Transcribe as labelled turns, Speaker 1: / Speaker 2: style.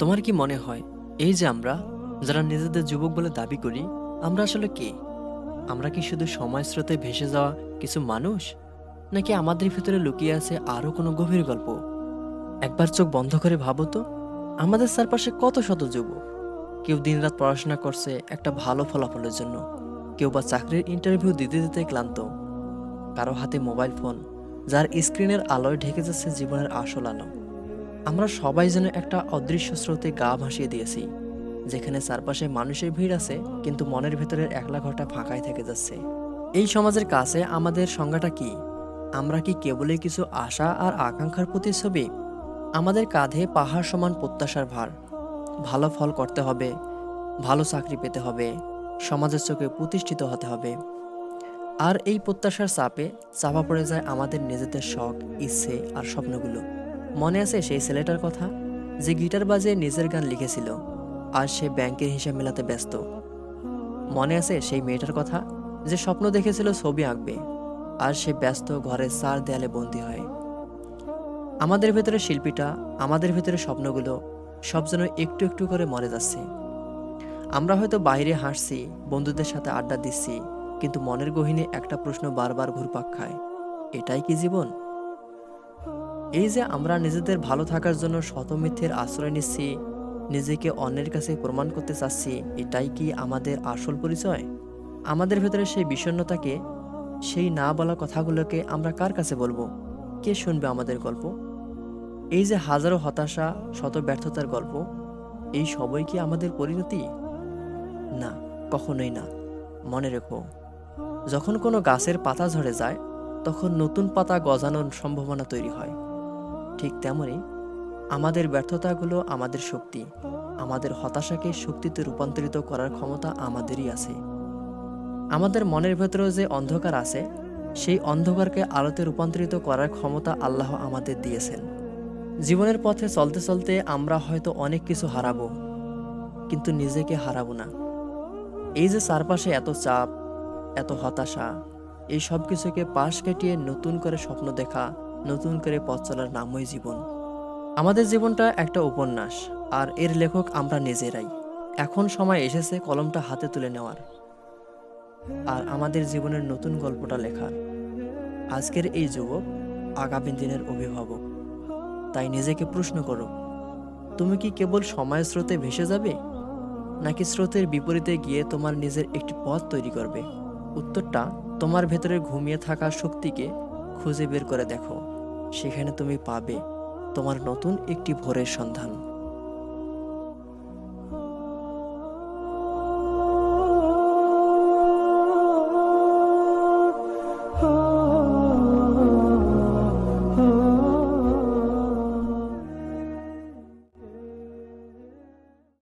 Speaker 1: কি মনে হয়, এই যে আমরা, যারা নিজেদের যুবক বলে দাবি করি, আমরা আসলে কে? আমরা কি শুধু সময় স্রোতে ভেসে যাওয়া কিছু মানুষ? নাকি আমাদের ভিতরে লুকিয়ে আছে আরও কোনো গভীর গল্প? একবার চোখ বন্ধ করে ভাবো তো, আমাদের চারপাশে কত শত যুবক? কেউ দিনরাত পড়াশোনা করছে একটা ভালো ফলাফলের জন্য। কেউ বা চাকরির ইন্টারভিউ দিতে দিতে ক্লান্ত। কারও হাতে মোবাইল ফোন যার স্ক্রিনের আলোয় ঢেকে যাচ্ছে জীবনের আসল আলো। আমরা সবাই যেন একটা অদৃশ্য স্রোতে গা ভাসিয়ে দিয়েছি, যেখানে চারপাশে মানুষের ভিড় আছে, কিন্তু মনের ভেতরের একলা ঘরটা ফাঁকাই থেকে যাচ্ছে। এই সমাজের কাছে আমাদের সংজ্ঞাটা কি? আমরা কি কেবলই কিছু আশা আর আকাঙ্ক্ষার প্রতিচ্ছবি? আমাদের কাঁধে পাহাড় সমান প্রত্যাশার ভার। ভালো ফল করতে হবে, ভালো চাকরি পেতে হবে, সমাজের চোখে প্রতিষ্ঠিত হতে হবে। আর এই প্রত্যাশার চাপে চাপা পড়ে যায় আমাদের নিজেদের শখ, ইচ্ছে আর স্বপ্নগুলো। মনে আছে সেই ছেলেটার কথা? যে গিটার বাজে নিজের গান লিখেছিল, আর সে ব্যাংকের হিসাব মেলাতে ব্যস্ত। মনে আছে সেই মেয়েটার কথা? যে স্বপ্ন দেখেছিল ছবি আঁকবে, আর সে ব্যস্ত ঘরের চার দেয়ালে বন্দী হয়। আমাদের ভেতরে শিল্পীটা, আমাদের ভেতরে স্বপ্নগুলো সব যেন একটু একটু করে মরে যাচ্ছে। আমরা হয়তো বাইরে হাসছি বন্ধুদের সাথে আড্ডা দিচ্ছি, কিন্তু মনের গহীনে একটা প্রশ্ন বারবার ঘুরপাক খায়। এটাই কি জীবন? এই যে আমরা নিজেদের ভালো থাকার জন্য শত মিথ্যের আশ্রয় নিচ্ছি, নিজেকে অন্যের কাছে প্রমাণ করতে চাচ্ছি, এটাই কি আমাদের আসল পরিচয়? আমাদের ভেতরে সেই বিষণ্ণতাকে, সেই না বলা কথাগুলোকে আমরা কার কাছে বলব? কে শুনবে আমাদের গল্প? এই যে হাজারো হতাশা শত ব্যর্থতার গল্প, এই সবই কি আমাদের পরিণতি? না, কখনোই না। মনে রেখো, যখন কোনো গাছের পাতা ঝরে যায়, তখন নতুন পাতা গজানোর সম্ভাবনা তৈরি হয়। ঠিক তেমনই আমাদের ব্যর্থতাগুলো আমাদের শক্তি, আমাদের হতাশাকে শক্তিতে রূপান্তরিত করার ক্ষমতা আমাদেরই আছে। আমাদের মনের ভেতরেও যে অন্ধকার আছে, সেই অন্ধকারকে আলোতে রূপান্তরিত করার ক্ষমতা আল্লাহ আমাদের দিয়েছেন। জীবনের পথে চলতে চলতে আমরা হয়তো অনেক কিছু হারাবো, কিন্তু নিজেকে হারাবো না। এই যে চারপাশে এত চাপ, এত হতাশা, এই সব কিছুকে পাশ কাটিয়ে নতুন করে স্বপ্ন দেখা নতুন করে পথ চলার নামই জীবন। আমাদের জীবনটা একটা উপন্যাস, আর এর লেখক আমরা নিজেরাই। এখন সময় এসেছে কলমটা হাতে তুলে নেওয়ার। আর আমাদের জীবনের নতুন গল্পটা লেখার। আজকের এই যুবক আগামী দিনের অভিভাবক। তাই নিজেকে প্রশ্ন করো, তুমি কি কেবল সময়ের স্রোতে ভেসে যাবে? নাকি স্রোতের বিপরীতে গিয়ে তোমার নিজের একটি পথ তৈরি করবে? উত্তরটা তোমার ভেতরে ঘুমিয়ে থাকা শক্তিকে খুঁজে বের করে দেখো। সেখানে তুমি পাবে তোমার নতুন একটি ভোরের সন্ধান।